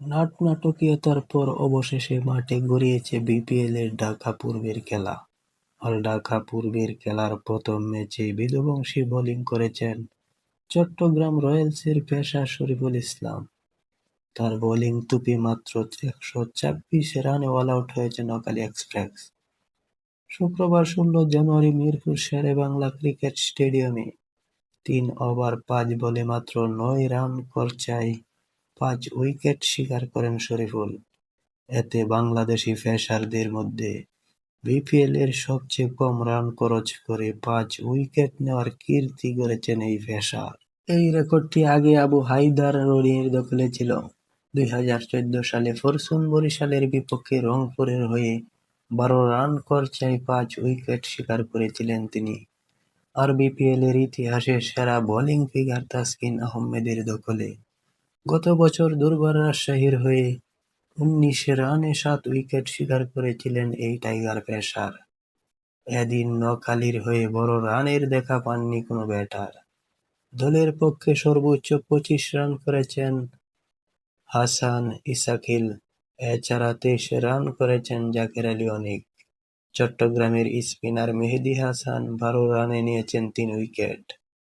নাটনাটকীয়তার পর অবশেষে মাঠে গড়িয়েছে বিপিএলের ঢাকা পূর্বের খেলা। আর ঢাকা পূর্বের খেলার প্রথম ম্যাচে বিধ্বংসী বোলিং করেছেন চট্টগ্রাম রয়্যালসের পেশা শরীফুল ইসলাম। তার বোলিং তুপি মাত্র একশো ছাব্বিশ রানে অলআউট হয়েছে নোয়াখালী এক্সপ্রেস। শুক্রবার ষোল জানুয়ারি মিরপুর শেরে বাংলা ক্রিকেট স্টেডিয়ামে তিন ওভার পাঁচ বলে মাত্র নয় রান খরচায় পাঁচ উইকেট শিকার করেন শরীফুল। এতে বাংলাদেশি পেসারদের মধ্যে বিপিএলের সবচেয়ে কম রান খরচ করে পাঁচ উইকেট নেওয়ার কীর্তি গড়েছেন এই পেসার। এই রেকর্ডটি আগে আবু হায়দার রনির দখলে ছিল। দুই হাজার চৌদ্দ সালে ফরসুন বরিশালের বিপক্ষে রংপুরের হয়ে বারো রান খরচায় পাঁচ উইকেট শিকার করেছিলেন তিনি। আর বিপিএলের ইতিহাসে সেরা বোলিং ফিগার তাসকিন আহমেদের দখলে। গত বছর দুর্বার রাজশাহীর হয়ে উনিশ রানে সাত উইকেট শিকার করেছিলেন এই টাইগার পেসার। এদিন নোয়াখালীর হয়ে বড় রানের দেখা পাননি কোনো ব্যাটার। দলের পক্ষে সর্বোচ্চ পঁচিশ রান করেছেন হাসান ইসাকিল, এছাড়া তেইশ রান করেছেন জাকের আলী অনিক। চট্টগ্রামের স্পিনার মেহেদি হাসান বারো রানে নিয়েছেন তিন উইকেট।